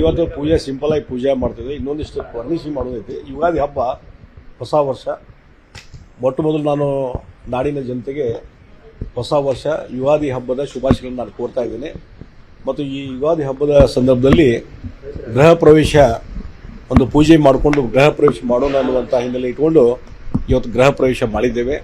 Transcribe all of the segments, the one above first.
ಇವತ್ತು ಪೂಜೆ ಸಿಂಪಲ್ ಆಗಿ ಪೂಜೆ ಮಾಡ್ತಿದ್ವಿ. ಇನ್ನೊಂದಿಷ್ಟು ಫರ್ನಿಶಿಂಗ್ ಮಾಡೋದೈತಿ ಯುಗಾದಿ ಹಬ್ಬ, ಹೊಸ ವರ್ಷ. ಮೊಟ್ಟ ಮೊದಲು ನಾನು ನಾಡಿನ ಜನತೆಗೆ ಹೊಸ ವರ್ಷ, ಯುಗಾದಿ ಹಬ್ಬದ ಶುಭಾಶಯಗಳನ್ನು ನಾನು ಕೋರ್ತಾ ಇದ್ದೀನಿ. ಮತ್ತು ಈ ಯುಗಾದಿ ಹಬ್ಬದ ಸಂದರ್ಭದಲ್ಲಿ ಗೃಹ ಪ್ರವೇಶ, ಒಂದು ಪೂಜೆ ಮಾಡಿಕೊಂಡು ಗೃಹ ಪ್ರವೇಶ ಮಾಡೋಣ ಅನ್ನುವಂಥ ಹಿನ್ನೆಲೆ ಇಟ್ಕೊಂಡು ಇವತ್ತು ಗೃಹ ಪ್ರವೇಶ ಮಾಡಿದ್ದೇವೆ.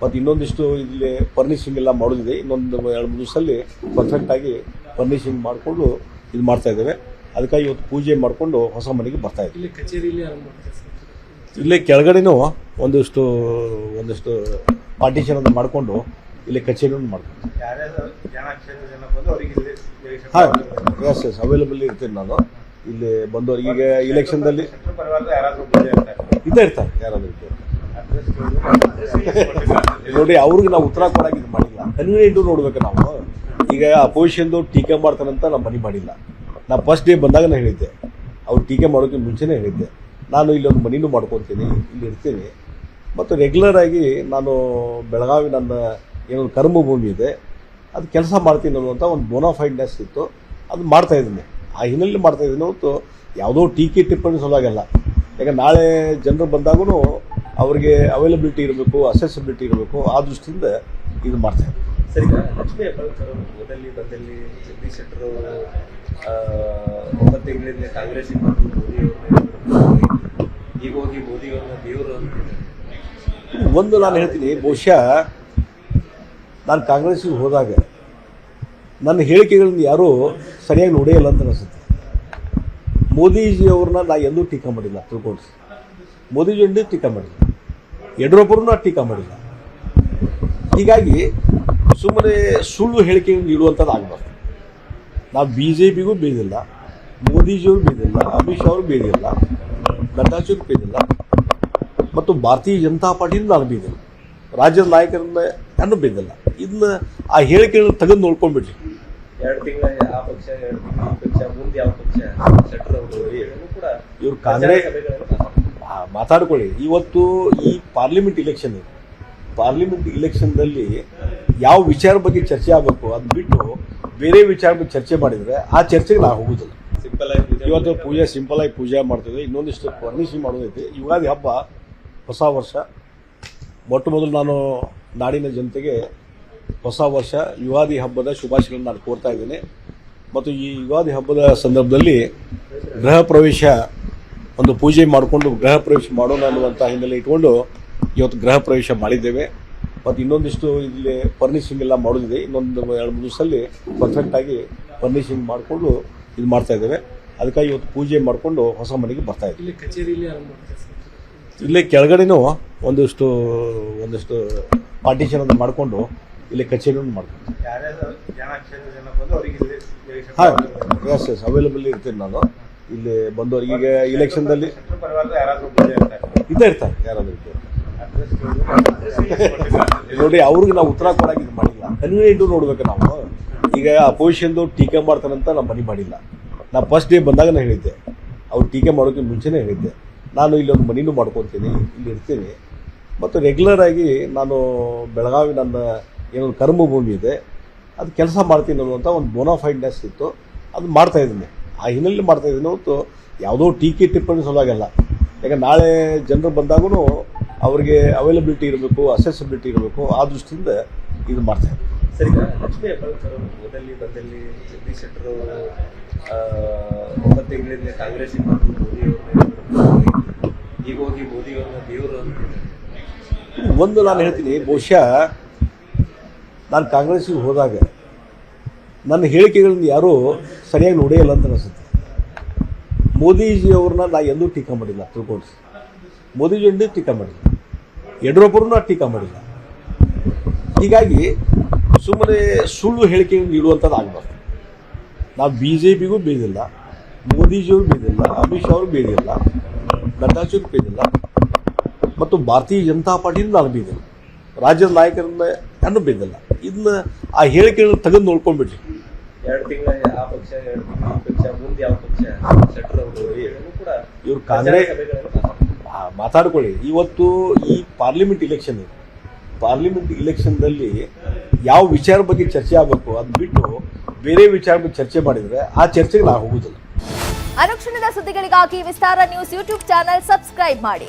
ಮತ್ತು ಇನ್ನೊಂದಿಷ್ಟು ಇಲ್ಲಿ ಫರ್ನಿಶಿಂಗ್ ಎಲ್ಲ ಮಾಡೋದಿದೆ. ಇನ್ನೊಂದು ಎರಡು, ಮೂರು ದಿವಸದಲ್ಲಿ ಪರ್ಫೆಕ್ಟಾಗಿ ಫರ್ನಿಶಿಂಗ್ ಮಾಡಿಕೊಂಡು ಇದು ಮಾಡ್ತಾ ಇದ್ದೇವೆ. ಅದಕ್ಕಾಗಿ ಇವತ್ತು ಪೂಜೆ ಮಾಡಿಕೊಂಡು ಹೊಸ ಮನೆಗೆ ಬರ್ತಾ ಇದ್ದೀವಿ ಇಲ್ಲಿ ಕೆಳಗಡೆನೂ ಒಂದಿಷ್ಟು ಒಂದಿಷ್ಟು ಪಾರ್ಟಿಷನ್ ಅಂತ ಮಾಡಿಕೊಂಡು ಇಲ್ಲಿ ಕಚೇರಿಯನ್ನು ಮಾಡ್ಕೊಂಡು. ಯಾರ್ಯಾರು ಜನ ಕ್ಷೇತ್ರ ಜನ ಬಂದು ಅವರಿಗೆ ಇಲ್ಲಿ ನಿರೀಕ್ಷೆ ಹಾಂ ಎಸ್ ಎಸ್ ಅವೈಲೇಬಲ್ ಇರ್ತೀನಿ ನಾನು. ಇಲ್ಲಿ ಬಂದವರು ಈಗ ಇಲೆಕ್ಷನ್ದಲ್ಲಿ ಇದ್ದೇ ಇರ್ತಾರೆ ಯಾರಾದ್ರೂ ಇರ್ತಾರೆ. ನೋಡಿ ಅವ್ರಿಗೆ ನಾವು ಉತ್ತರ ಕೊಡಕ್ಕೆ ಇದು ಮಾಡಿಲ್ಲ. ಕನ್ವೀನಿಯಂಟು ನೋಡ್ಬೇಕು ನಾವು. ಈಗ ಅಪೋಸಿಷನ್ದು ಟೀಕೆ ಮಾಡ್ತಾರಂತ ನಾವು ಮನೆ ಮಾಡಿಲ್ಲ. ನಾ ಫಸ್ಟ್ ಡೇ ಬಂದಾಗ ನಾನು ಹೇಳಿದ್ದೆ. ಅವ್ರು ಟೀಕೆ ಮಾಡೋಕ್ಕೆ ಮುಂಚೆನೇ ಹೇಳಿದ್ದೆ. ನಾನು ಇಲ್ಲೊಂದು ಮನೆಯೂ ಮಾಡ್ಕೊತೀನಿ, ಇಲ್ಲಿ ಇರ್ತೀನಿ. ಮತ್ತು ರೆಗ್ಯುಲರ್ ಆಗಿ ನಾನು ಬೆಳಗಾವಿ ನನ್ನ ಏನೊಂದು ಕರ್ಮಭೂಮಿ ಇದೆ. ಅದು ಕೆಲಸ ಮಾಡ್ತೀನಿ ಅನ್ನುವಂಥ ಒಂದು ಬೋನಾಫೈಡ್ನೆಸ್ ಇತ್ತು. ಅದು ಮಾಡ್ತಾ ಇದ್ದೀನಿ. ಆ ಹಿನ್ನೆಲೆ ಮಾಡ್ತಾ ಇದ್ದೀನಿ ಹೊತ್ತು ಯಾವುದೋ ಟೀಕೆ ಟಿಪ್ಪಣಿ ಸಲುವಾಗಲ್ಲ ಯಾಕೆ ನಾಳೆ ಜನರು ಬಂದಾಗೂ ಅವರಿಗೆ ಅವೈಲಬಿಲಿಟಿ ಇರಬೇಕು ಅಸೆಸಿಬಿಲಿಟಿ ಇರಬೇಕು ಆ ದೃಷ್ಟಿಯಿಂದ ಇದು ಮಾಡ್ತಾ ಇದ್ದೀನಿ. ಸರಿ ಲಕ್ಷ್ಮೀ ಹೆಬ್ಬಾಳ್ಕರ್ ಅವರು ಹೋದಲ್ಲಿ ಬಂದಲ್ಲಿ ಜಗದೀಶ್ ಶೆಟ್ಟರ್ ಅವರು ಒಂಬತ್ತು ತಿಂಗಳಿಂದ ಕಾಂಗ್ರೆಸ್ ಮತ್ತು ಮೋದಿ ಅವ್ರನ್ನ ಈಗ ಹೋಗಿ ಮೋದಿ ದೇವರು ಅಂತಿದ್ದಾರೆ ಒಂದು ನಾನು ಹೇಳ್ತೀನಿ, ಬಹುಶಃ ನಾನು ಕಾಂಗ್ರೆಸ್ಸಿಗೆ ಹೋದಾಗ ನನ್ನ ಹೇಳಿಕೆಗಳನ್ನ ಯಾರೂ ಸರಿಯಾಗಿ ನೋಡೇ ಇಲ್ಲ ಅಂತ ಅನಿಸುತ್ತೆ. ಮೋದಿಜಿ ಅವ್ರನ್ನ ನಾ ಎಂದೂ ಟೀಕಾ ಮಾಡಿಲ್ಲ, ತಿಳ್ಕೊಂಡು. ಮೋದಿಜಿ ಎಂದೂ ಟೀಕಾ ಮಾಡಿಲ್ಲ. ಯಡಿಯೂರಪ್ಪರನ್ನ ಟೀಕಾ ಮಾಡಿಲ್ಲ. ಹೀಗಾಗಿ ಸುಮ್ಮನೆ ಸುಳ್ಳು ಹೇಳಿಕೆ ನೀಡುವಂಥದ್ದು ಆಗಬಾರ್ದು. ನಾವು ಬಿ ಜೆ ಪಿಗೂ ಬೇದಿಲ್ಲ ಮೋದಿಜಿಯವರು ಬೇದಿಲ್ಲ ಅಮಿತ್ ಶಾ ಅವರು ಬೇದಿಲ್ಲ ನಡ್ಡಾಜಿಯವರು ಬೇದಿಲ್ಲ ಮತ್ತು ಭಾರತೀಯ ಜನತಾ ಪಾರ್ಟಿಯಿಂದ ನಾನು ಬೇದಿಲ್ಲ. ರಾಜ್ಯದ ನಾಯಕರಿಂದ ನಾನು ಬೇದಿಲ್ಲ. ಇದನ್ನ ಆ ಹೇಳಿಕೆಗಳನ್ನ ತೆಗೆದು ನೋಡ್ಕೊಂಡ್ಬಿಟ್ರಿ ಎರಡು ತಿಂಗಳ ಆ ಪಕ್ಷ ಎರಡು ತಿಂಗಳ ಈ ಪಕ್ಷ ಮುಂದೆ ಯಾವ ಪಕ್ಷ ಶೆಟ್ಟರ್ ಅವರು ಇದನ್ನು ಕೂಡ ಇವ್ರು ಕಾಂಗ್ರೆಸ್ ಮಾತಾಡ್ಕೊಳ್ಳಿ. ಇವತ್ತು ಈ ಪಾರ್ಲಿಮೆಂಟ್ ಇಲೆಕ್ಷನ್ ಪಾರ್ಲಿಮೆಂಟ್ ಇಲೆಕ್ಷನ್ದಲ್ಲಿ ಯಾವ ವಿಚಾರ ಬಗ್ಗೆ ಚರ್ಚೆ ಆಗಬೇಕು ಅದು ಬಿಟ್ಟು ಬೇರೆ ವಿಚಾರ ಬಗ್ಗೆ ಚರ್ಚೆ ಮಾಡಿದರೆ ಆ ಚರ್ಚೆಗೆ ನಾವು ಹೋಗೋದಿಲ್ಲ. ಸಿಂಪಲ್ ಆಗಿ ಇವತ್ತು ಪೂಜೆ ಸಿಂಪಲ್ ಆಗಿ ಪೂಜೆ ಮಾಡ್ತಿದ್ವಿ ಇನ್ನೊಂದಿಷ್ಟು ವರ್ಣಿಸಿ ಮಾಡೋದೈತಿ. ಯುಗಾದಿ ಹಬ್ಬ ಹೊಸ ವರ್ಷ. ಮೊಟ್ಟ ಮೊದಲು ನಾನು ನಾಡಿನ ಜನತೆಗೆ ಹೊಸ ವರ್ಷ ಯುಗಾದಿ ಹಬ್ಬದ ಶುಭಾಶಯಗಳನ್ನು ನಾನು ಕೋರ್ತಾ ಇದ್ದೀನಿ. ಮತ್ತು ಈ ಯುಗಾದಿ ಹಬ್ಬದ ಸಂದರ್ಭದಲ್ಲಿ ಗೃಹ ಪ್ರವೇಶ ಒಂದು ಪೂಜೆ ಮಾಡಿಕೊಂಡು ಗೃಹ ಪ್ರವೇಶ ಮಾಡೋಣ ಅನ್ನುವಂಥ ಹಿನ್ನೆಲೆ ಇಟ್ಕೊಂಡು ಇವತ್ತು ಗೃಹ ಪ್ರವೇಶ ಮಾಡಿದ್ದೇವೆ. ಮತ್ತು ಇನ್ನೊಂದಿಷ್ಟು ಇಲ್ಲಿ ಫರ್ನಿಶಿಂಗ್ ಎಲ್ಲ ಮಾಡೋದಿದೆ. ಇನ್ನೊಂದು ಎರಡು ಮೂರು ದಿವಸದಲ್ಲಿ ಪರ್ಫೆಕ್ಟಾಗಿ ಫರ್ನಿಶಿಂಗ್ ಮಾಡಿಕೊಂಡು ಇದು ಮಾಡ್ತಾ ಇದ್ದೇವೆ. ಅದಕ್ಕಾಗಿ ಇವತ್ತು ಪೂಜೆ ಮಾಡಿಕೊಂಡು ಹೊಸ ಮನೆಗೆ ಬರ್ತಾ ಇದ್ದೀವಿ ಇಲ್ಲಿ ಕೆಳಗಡೆನೂ ಒಂದಿಷ್ಟು ಒಂದಿಷ್ಟು ಪಾರ್ಟಿಷನ್ ಅಂತ ಮಾಡಿಕೊಂಡು ಇಲ್ಲಿ ಕಚೇರಿಯನ್ನು ಮಾಡ್ಕೊಂಡು ಯಾರ್ಯಾರು ಜನ ಕ್ಷೇತ್ರ ಜನ ಬಂದು ಅವರಿಗೆ ಇಲ್ಲಿ ನಿರೀಕ್ಷೆ ಹಾಂ ಎಸ್ ಎಸ್ ಅವೈಲೇಬಲ್ ಇರ್ತೀನಿ ನಾನು. ಇಲ್ಲಿ ಬಂದವರು ಈಗ ಇಲೆಕ್ಷನ್ದಲ್ಲಿ ಇದ್ದೇ ಇರ್ತಾರೆ ಯಾರಾದ್ರೂ ಇರ್ತಾರೆ. ನೋಡಿ, ಅವ್ರಿಗೆ ನಾವು ಉತ್ತರ ಕೊಡಕ್ಕೆ ಇದು ಮಾಡಿಲ್ಲ. ಕನ್ವೀನಿಯಂಟು ನೋಡ್ಬೇಕು ನಾವು. ಈಗ ಅಪೋಸಿಷನ್ದು ಟೀಕೆ ಮಾಡ್ತಾರಂತ ನಾವು ಮನೆ ಮಾಡಿಲ್ಲ. ನಾ ಫಸ್ಟ್ ಡೇ ಬಂದಾಗ ನಾನು ಹೇಳಿದ್ದೆ. ಅವ್ರು ಟೀಕೆ ಮಾಡೋಕ್ಕೆ ಮುಂಚೆನೇ ಹೇಳಿದ್ದೆ. ನಾನು ಇಲ್ಲಿ ಒಂದು ಮನಿನೂ ಮಾಡ್ಕೊತೀನಿ, ಇಲ್ಲಿ ಇರ್ತೀನಿ. ಮತ್ತು ರೆಗ್ಯುಲರ್ ಆಗಿ ನಾನು ಬೆಳಗಾವಿ ನನ್ನ ಏನೊಂದು ಕರ್ಮಭೂಮಿ ಇದೆ. ಅದು ಕೆಲಸ ಮಾಡ್ತೀನಿ ಅನ್ನುವಂಥ ಒಂದು ಬೋನಾಫೈಡ್ನೆಸ್ ಇತ್ತು. ಅದು ಮಾಡ್ತಾ ಇದ್ದೀನಿ. ಆ ಹಿನ್ನೆಲೆ ಮಾಡ್ತಾ ಇದ್ದೀನಿ. ಹೊತ್ತು ಯಾವುದೋ ಟೀಕೆ ಟಿಪ್ಪಣಿ ಸಲುವಾಗಲ್ಲ ಯಾಕಂದ್ರೆ ನಾಳೆ ಜನರು ಬಂದಾಗೂ ಅವ್ರಿಗೆ ಅವೈಲಬಿಲಿಟಿ ಇರಬೇಕು ಅಸೆಸಿಬಿಲಿಟಿ ಇರಬೇಕು ಆ ದೃಷ್ಟಿಯಿಂದ ಇದು ಮಾಡ್ತಾ ಸರಿ ಈಗ ಲಕ್ಷ್ಮೀ ಹೆಬ್ಬಾಳ್ಕರ್ ಅವರು ಹೋದಲ್ಲಿ ಬಂದಲ್ಲಿ ಜಗದೀಶ್ ಶೆಟ್ಟರ್ ಅವರು ಆ, ಒಂಬತ್ತು ತಿಂಗಳಿಂದ ಕಾಂಗ್ರೆಸ್ ಬಂದು ಮೋದಿ ಅವ್ರನ್ನ ಈಗ ಹೋಗಿ ಮೋದಿ ಅವ್ರನ್ನ ದೇವರು ಒಂದು ನಾನು ಹೇಳ್ತೀನಿ ಬಹುಶಃ ನಾನು ಕಾಂಗ್ರೆಸ್ಸಿಗೆ ಹೋದಾಗ ನನ್ನ ಹೇಳಿಕೆಗಳನ್ನು ಯಾರೂ ಸರಿಯಾಗಿ ನೋಡೇ ಇಲ್ಲ ಅಂತ ಅನಿಸುತ್ತೆ. ಮೋದಿಜಿ ಅವ್ರನ್ನ ನಾ ಎಂದೂ ಟೀಕಾ ಮಾಡಿಲ್ಲ ತಿಳ್ಕೊಂಡು. ಮೋದಿಜಿ ಎಂದೂ ಟೀಕಾ ಮಾಡಿಲ್ಲ. ಯಡಿಯೂರಪ್ಪರನ್ನ ಟೀಕಾ ಮಾಡಿಲ್ಲ. ಹೀಗಾಗಿ ಸುಮ್ಮನೆ ಸುಳ್ಳು ಹೇಳಿಕೆ ನೀಡುವಂಥದ್ದು ಆಗಬಾರ್ದು. ನಾವು ಬಿ ಜೆ ಪಿಗೂ ಬೀದಿಲ್ಲ ಮೋದಿಜಿಯವರು ಬೀದಿಲ್ಲ ಅಮಿತ್ ಶಾ ಅವರು ಬೀದಿಲ್ಲ ನಡ್ಡಾಜಿಯವರು ಬೀದಿಲ್ಲ ಮತ್ತು ಭಾರತೀಯ ಜನತಾ ಪಾರ್ಟಿಯಿಂದ ನಾನು ಬೀದಿಲ್ಲ. ರಾಜ್ಯದ ನಾಯಕರಿಂದ ನಾನು ಬೀದಿಲ್ಲ. ಇದನ್ನ ಆ ಹೇಳಿಕೆಗಳನ್ನ ತೆಗೆದು ನೋಡ್ಕೊಂಡ್ಬಿಟ್ರಿ ಎರಡು ತಿಂಗಳ ಆ ಪಕ್ಷ ಎರಡು ತಿಂಗಳ ಪಕ್ಷ ಮುಂದೆ ಯಾವ ಪಕ್ಷ ಶೆಟ್ಟರ್ ಅವರು ಇದನ್ನು ಕೂಡ ಇವ್ರು ಕಾಂಗ್ರೆಸ್ ಮಾತಾಡ್ಕೊಳ್ಳಿ. ಇವತ್ತು ಈ ಪಾರ್ಲಿಮೆಂಟ್ ಇಲೆಕ್ಷನ್ ಇದೆ. ಪಾರ್ಲಿಮೆಂಟ್ ಇಲೆಕ್ಷನ್ದಲ್ಲಿ ಯಾವ ವಿಚಾರ ಬಗ್ಗೆ ಚರ್ಚೆ ಆಗಬೇಕು ಅದು ಬಿಟ್ಟು ಬೇರೆ ವಿಚಾರ ಬಗ್ಗೆ ಚರ್ಚೆ ಮಾಡಿದರೆ ಆ ಚರ್ಚೆಗೆ ನಾವು ಹೋಗುದಿಲ್ಲ ಅನುಕ್ಷಣದ ಸುದ್ದಿಗಳಿಗಾಗಿ Vistara news YouTube channel subscribe ಮಾಡಿ.